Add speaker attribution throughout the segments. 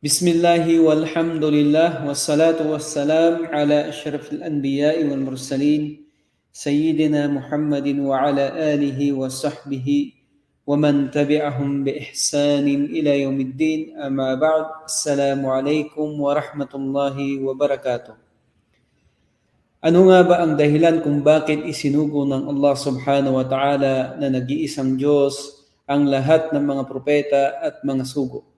Speaker 1: Bismillahi walhamdulillah wassalatu wassalam ala ashrafil anbiya'i wal mursalin sayyidina Muhammadin wa ala alihi wa sahbihi wa man tabi'ahum bi ihsanin ila yaumiddin amma ba'd assalamu alaikum wa rahmatullahi wa barakatuh Ano nga ba ang dahilan kung bakit isinugo ng Allah subhanahu wa ta'ala na nag-iisang Diyos ang lahat ng mga propeta at mga sugo?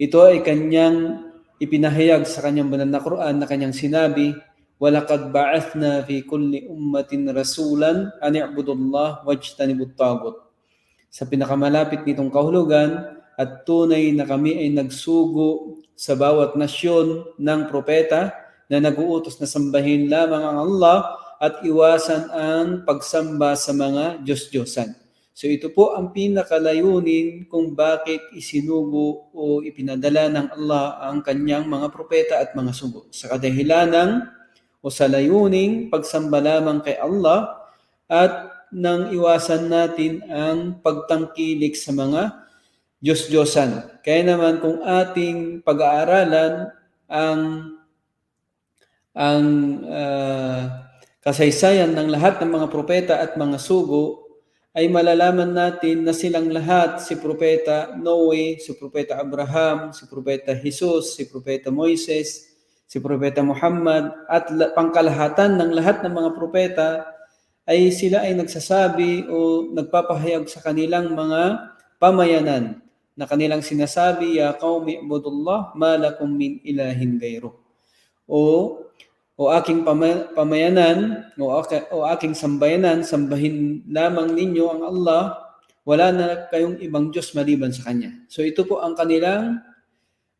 Speaker 1: Ito ay kanyang ipinahayag sa kanyang banal na Quran na kanyang sinabi, وَلَقَدْ بَعَثْنَا فِي كُلِّ أُمَّةٍ رَسُولًا أَنِ اعْبُدُوا اللَّهَ وَاجْتَنِبُوا الطَّاغُوتَ Sa pinakamalapit nitong kahulugan, at tunay na kami ay nagsugo sa bawat nasyon ng propeta na nag-uutos na sambahin lamang ang Allah at iwasan ang pagsamba sa mga Diyos-Diyosan. So ito po ang pinakalayunin kung bakit isinugo o ipinadala ng Allah ang kanyang mga propeta at mga sugo. Sa kadahilanang o sa layuning pagsamba lamang kay Allah at nang iwasan natin ang pagtangkilik sa mga Diyos-Diyosan. Kaya naman kung ating pag-aaralan ang ang uh, kasaysayan ng lahat ng mga propeta at mga sugo ay malalaman natin na silang lahat, si Propeta Noe, si Propeta Abraham, si Propeta Jesus, si Propeta Moises, si Propeta Muhammad, at pangkalahatan ng lahat ng mga propeta ay sila ay nagsasabi o nagpapahayag sa kanilang mga pamayanan na kanilang sinasabi, Ya qawmi ibudullah, ma lakum min ilahin gayro. O o aking pamayanan o, o aking sambayanan, sambahin lamang ninyo ang Allah, wala na kayong ibang Diyos maliban sa Kanya. So ito po ang kanilang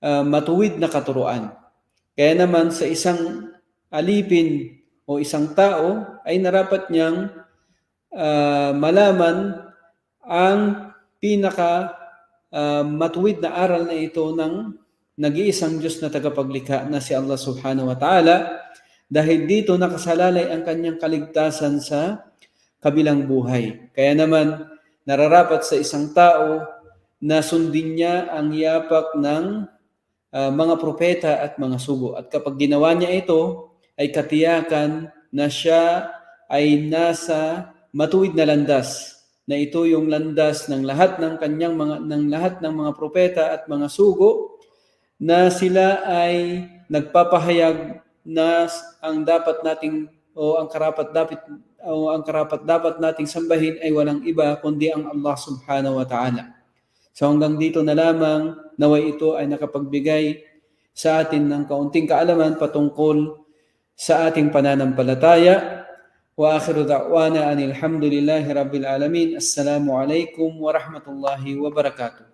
Speaker 1: uh, matuwid na katuruan. Kaya naman sa isang alipin o isang tao ay narapat niyang uh, malaman ang pinaka uh, matuwid na aral na ito ng nag-iisang Diyos na tagapaglikha na si Allah subhanahu wa ta'ala dahil dito nakasalalay ang kanyang kaligtasan sa kabilang buhay. Kaya naman, nararapat sa isang tao na sundin niya ang yapak ng uh, mga propeta at mga sugo. At kapag ginawa niya ito, ay katiyakan na siya ay nasa matuwid na landas na ito yung landas ng lahat ng kanyang mga ng lahat ng mga propeta at mga sugo na sila ay nagpapahayag na ang dapat nating o ang karapat dapat o ang karapat dapat nating sambahin ay walang iba kundi ang Allah Subhanahu wa Ta'ala. So hanggang dito na lamang naway ito ay nakapagbigay sa atin ng kaunting kaalaman patungkol sa ating pananampalataya. Wa akhiru da'wana anil hamdulillahi rabbil alamin. Assalamu alaikum wa rahmatullahi wa barakatuh.